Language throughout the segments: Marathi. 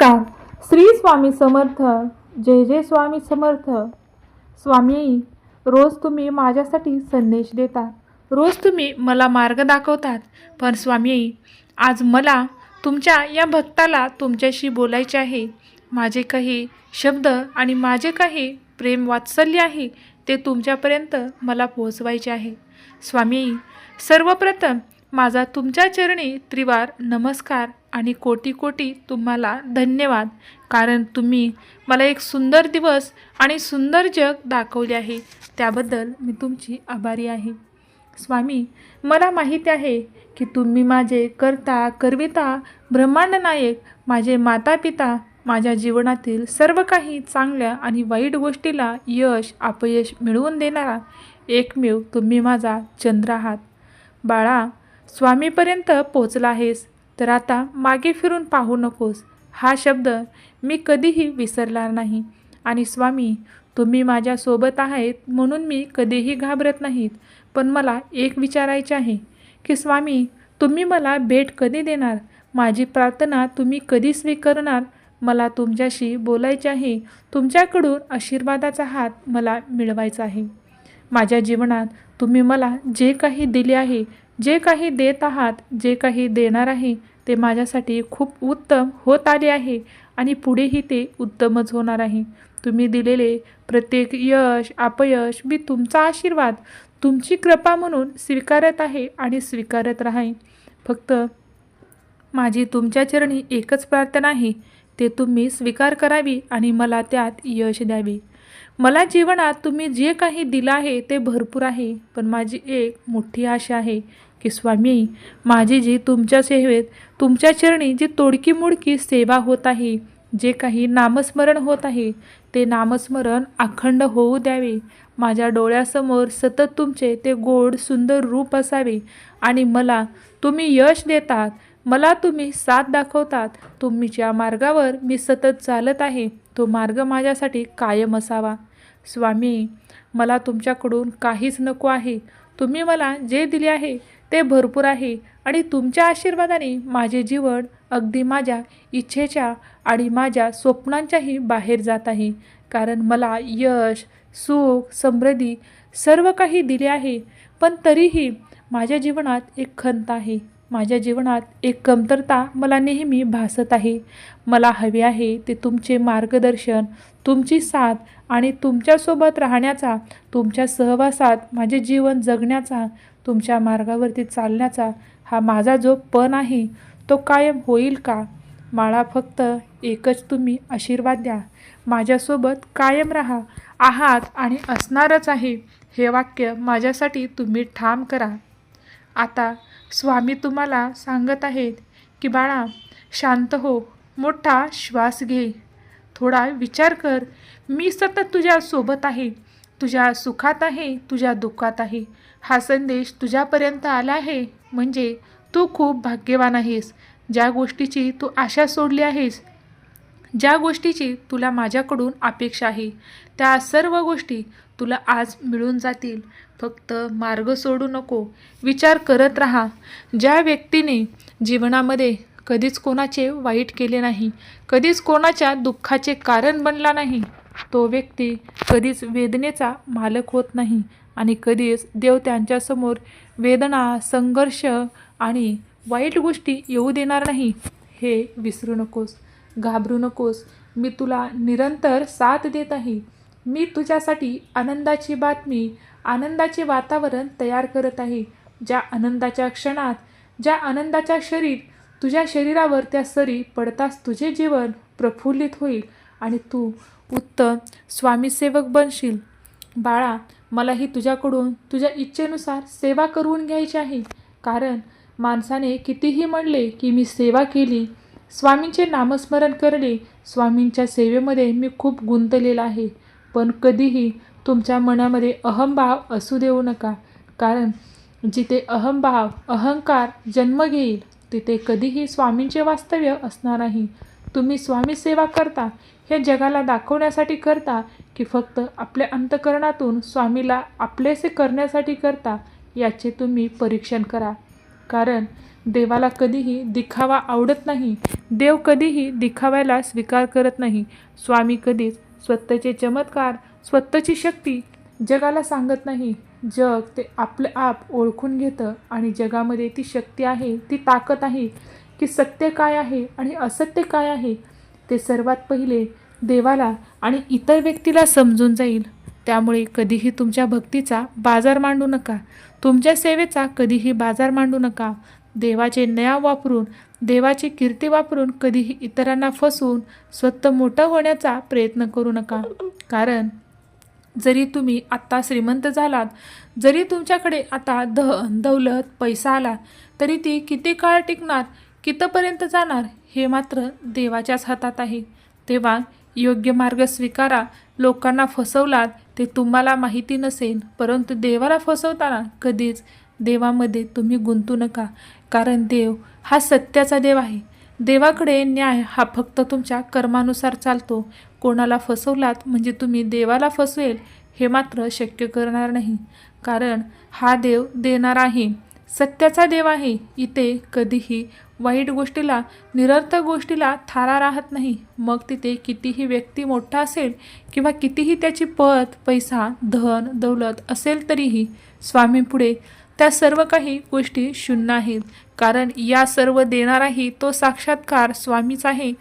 नमस्कार. श्री स्वामी समर्थ. जय जय स्वामी समर्थ. स्वामी रोज तुम्ही माझ्यासाठी संदेश देता रोज तुम्ही मला मार्ग दाखवतात. पण स्वामी आज मला तुमच्या या भक्ताला तुमच्याशी बोलायचे आहे. माझे काही शब्द आणि माझे काही प्रेम वात्सल्य आहे ते तुमच्यापर्यंत मला पोहोचवायचे आहे. स्वामी सर्वप्रथम माझा तुमच्या चरणी त्रिवार नमस्कार. आणि कोटी कोटी तुम्हाला धन्यवाद. कारण तुम्ही मला एक सुंदर दिवस आणि सुंदर जग दाखवले आहे. त्याबद्दल मी तुमची आभारी आहे. स्वामी मला माहिती आहे की तुम्ही माझे करता करविता ब्रह्मांड नायक माझे माता पिता माझ्या जीवनातील सर्व काही चांगल्या आणि वाईट गोष्टीला यश अपयश मिळवून देणारा एकमेव तुम्ही माझा चंद्र आहात. बाळा स्वामीपर्यंत पोचला आहेस. तर आता मागे फिरून पाहू नकोस. हा शब्द मी कधीही विसरणार नाही. आणि स्वामी तुम्ही माझ्यासोबत आहेत म्हणून मी कधीही घाबरत नाहीत. पण मला एक विचारायचे आहे की स्वामी तुम्ही मला भेट कधी देणार? माझी प्रार्थना तुम्ही कधी स्वीकारणार? मला तुमच्याशी बोलायचे आहे. तुमच्याकडून आशीर्वादाचा हात मला मिळवायचा आहे. माझ्या जीवनात तुम्ही मला जे काही दिले आहे जे काही देत आहात जे काही देणार आहे ते माझ्यासाठी खूप उत्तम होत आले आहे आणि पुढेही ते उत्तमच होणार आहे. तुम्ही दिलेले प्रत्येक यश अपयश मी तुमचा आशीर्वाद तुमची कृपा म्हणून स्वीकारत आहे आणि स्वीकारत राहीन. फक्त माझी तुमच्या चरणी एकच प्रार्थना आहे ते तुम्ही स्वीकार करावी आणि मला त्यात यश द्यावे. मला जीवनात तुम्ही जे काही दिलं आहे ते भरपूर आहे पण माझी एक मोठी आशा आहे की स्वामी माझी जी तुमच्या सेवेत तुमच्या चरणी जी तोडकी मोडकी सेवा होत आहे जे काही नामस्मरण होत आहे ते नामस्मरण अखंड होऊ द्यावे. माझ्या डोळ्यासमोर सतत तुमचे ते गोड सुंदर रूप असावे आणि मला तुम्ही यश देतात मला तुम्ही साथ दाखवतात. तुमच्या मार्गावर मी सतत चालत आहे तो मार्ग माझ्यासाठी कायम असावा. स्वामी मला तुमच्याकडून काहीच नको आहे. तुम्ही मला जे दिले आहे ते भरपूर आहे आणि तुमच्या आशीर्वादाने माझे जीवन अगदी माझ्या इच्छेच्या आणि माझ्या स्वप्नांच्याही बाहेर जात आहे. कारण मला यश सुख समृद्धी सर्व काही दिले आहे. पण तरीही माझ्या जीवनात एक खंत आहे. माझ्या जीवनात एक कमतरता मला नेहमी भासत आहे. मला हवे आहे ते तुमचे मार्गदर्शन तुमची साथ आणि तुमच्यासोबत राहण्याचा तुमच्या सहवासात माझे जीवन जगण्याचा तुमच्या मार्गावरती चालण्याचा हा माझा जो पण आहे तो कायम होईल का? मला फक्त एकच तुम्ही आशीर्वाद द्या. माझ्यासोबत कायम राहा. आहात आणि असणारच आहे. हे वाक्य माझ्यासाठी तुम्ही ठाम करा. आता स्वामी तुम्हाला सांगत आहेत की बाळा शांत हो मोठा श्वास घे. थोडा विचार कर मी सतत तुझ्या सोबत आहे. तुझ्या सुखात आहे तुझ्या दुःखात आहे. हा संदेश तुझ्यापर्यंत आला आहे म्हणजे तू खूप भाग्यवान आहेस. ज्या गोष्टीची तू आशा सोडली आहेस ज्या गोष्टीची तुला माझ्याकडून अपेक्षा आहे त्या सर्व गोष्टी तुला आज मिळून जातील. फक्त मार्ग सोडू नको. विचार करत राहा. ज्या व्यक्तीने जीवनामध्ये कधीच कोणाचे वाईट केले नाही कधीच कोणाच्या दुःखाचे कारण बनला नाही तो व्यक्ती कधीच वेदनेचा मालक होत नाही आणि कधीच देव त्यांच्यासमोर वेदना संघर्ष आणि वाईट गोष्टी येऊ देणार नाही. हे विसरू नकोस. घाबरू नकोस. मी तुला निरंतर साथ देत आहे. मी तुझ्यासाठी आनंदाची बातमी आनंदाचे वातावरण तयार करत आहे. ज्या आनंदाच्या क्षणात ज्या आनंदाच्या शरीर तुझ्या शरीरावर त्या सरी पडताच तुझे जीवन प्रफुल्लित होईल आणि तू उत्तम स्वामीसेवक बनशील. बाळा मलाही तुझ्याकडून तुझ्या इच्छेनुसार सेवा करून घ्यायची आहे. कारण माणसाने कितीही म्हणले की मी सेवा केली स्वामींचे नामस्मरण करले स्वामींच्या सेवेमध्ये मी खूप गुंतलेला आहे. पण कधीही तुमच्या मनामध्ये अहंभाव असू देऊ नका. कारण जिथे अहंभाव अहंकार जन्म घेईल तिथे कधीही स्वामींचे वास्तव्य असणार नाही. तुम्ही स्वामी सेवा करता हे जगाला दाखवण्यासाठी करता की फक्त आपल्या अंतकरणातून स्वामीला आपलेसे करण्यासाठी करता याचे तुम्ही परीक्षण करा. कारण देवाला कधीही दिखावा आवडत नाही. देव कधीही दिखाव्याला स्वीकार करत नाही. स्वामी कधीच स्वतःचे चमत्कार स्वतःची शक्ती जगाला सांगत नाही. जग ते आपलं आप ओळखून घेतं आणि जगामध्ये ती शक्ती आहे ती ताकद आहे की सत्य काय आहे आणि असत्य काय आहे ते सर्वात पहिले देवाला आणि इतर व्यक्तीला समजून जाईल. त्यामुळे कधीही तुमच्या भक्तीचा बाजार मांडू नका. तुमच्या सेवेचा कधीही बाजार मांडू नका. देवाचे नया वापरून देवाची कीर्ती वापरून कधीही इतरांना फसवून स्वतः मोठं होण्याचा प्रयत्न करू नका. कारण जरी तुम्ही आत्ता श्रीमंत झालात जरी तुमच्याकडे आता ध दौलत पैसा आला तरी ती किती काळ टिकणार कितपर्यंत जाणार हे मात्र देवाच्याच हातात आहे. तेव्हा योग्य मार्ग स्वीकारा लोकांना फसवलात ते तुम्हाला माहिती नसेल परंतु देवाला फसवताना कधीच देवामध्ये तुम्ही गुंतू नका. कारण देव हा सत्याचा देव आहे. देवाकडे न्याय हा फक्त तुमच्या कर्मानुसार चालतो. कोणाला फसवलात म्हणजे तुम्ही देवाला फसवेल हे मात्र शक्य करणार नाही. कारण हा देव देणार आहे. सत्याचा देव आहे. इथे कधीही वाईट गोष्टीला निरर्थक गोष्टीला थारा राहत नाही. मग तिथे कितीही व्यक्ती मोठा असेल किंवा कितीही त्याची पद पैसा धन दौलत असेल तरीही स्वामीपुढे त्या सर्व काही गोष्टी शून्य आहेत. कारण या सर्व देणाराही तो साक्षात्कार स्वामीच आहे.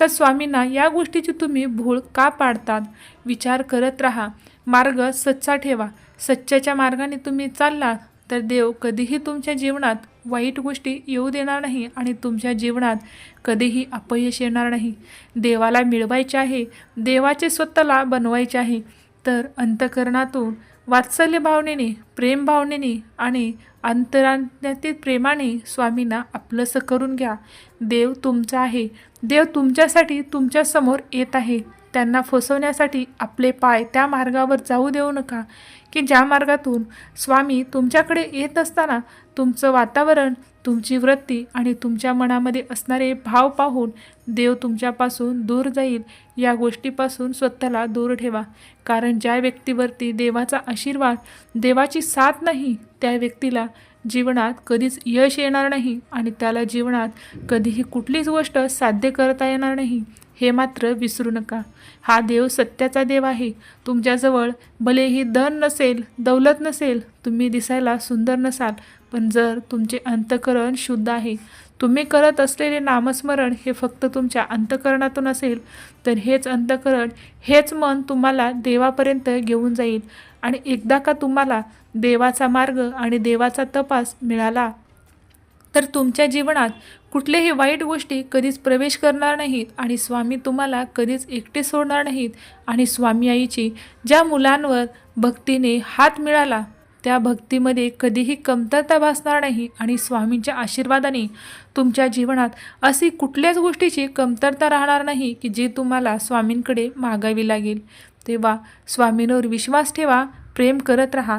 तर स्वामींना या गोष्टीची तुम्ही भूळ का पाडतात? विचार करत राहा. मार्ग सच्चा ठेवा. सच्च्याच्या मार्गाने तुम्ही चाललात तर देव कधीही तुमच्या जीवनात वाईट गोष्टी येऊ देणार नाही आणि तुमच्या जीवनात कधीही अपयश येणार नाही. देवाला मिळवायचे आहे. देवाचे स्वतःला बनवायचे आहे. तर अंतकरणातून वात्सल्य भावनेने प्रेम भावनेने आणि अंतरांतील प्रेमाने स्वामींना आपलंसं करून घ्या. देव तुमचा आहे. देव तुमच्यासाठी तुमच्यासमोर येत आहे. त्यांना फसवण्यासाठी आपले पाय त्या मार्गावर जाऊ देऊ नका. की ज्या मार्गातून स्वामी तुमच्याकडे येत असताना तुमचं वातावरण तुमची वृत्ती आणि तुमच्या मनामध्ये असणारे भाव पाहून देव तुमच्यापासून दूर जाईल या गोष्टीपासून स्वतःला दूर ठेवा. कारण ज्या व्यक्तीवरती देवाचा आशीर्वाद देवाची साथ नाही त्या व्यक्तीला जीवनात कधीच यश येणार नाही आणि त्याला जीवनात कधीही कुठलीच गोष्ट साध्य करता येणार नाही. हे मात्र विसरू नका. हा देव सत्याचा देव आहे. तुमच्याजवळ भलेही धन नसेल दौलत नसेल तुम्ही दिसायला सुंदर नसाल पण जर तुमचे अंतकरण शुद्ध आहे तुम्ही करत असलेले नामस्मरण हे फक्त तुमच्या अंतकरणातून असेल तर हेच अंतकरण हेच मन तुम्हाला देवापर्यंत घेऊन जाईल. आणि एकदा का तुम्हाला देवाचा मार्ग आणि देवाचा तपास मिळाला तर तुमच्या जीवनात कुठल्याही वाईट गोष्टी कधीच प्रवेश करणार नाहीत आणि स्वामी तुम्हाला कधीच एकटे सोडणार नाहीत. आणि स्वामी आईची ज्या मुलांवर भक्तीने हात मिळाला त्या भक्तीमध्ये कधीही कमतरता भासणार नाही आणि स्वामींच्या आशीर्वादाने तुमच्या जीवनात अशी कुठल्याच गोष्टीची कमतरता राहणार नाही की जी तुम्हाला स्वामींकडे मागावी लागेल. तेव्हा स्वामींवर विश्वास ठेवा प्रेम करत राहा.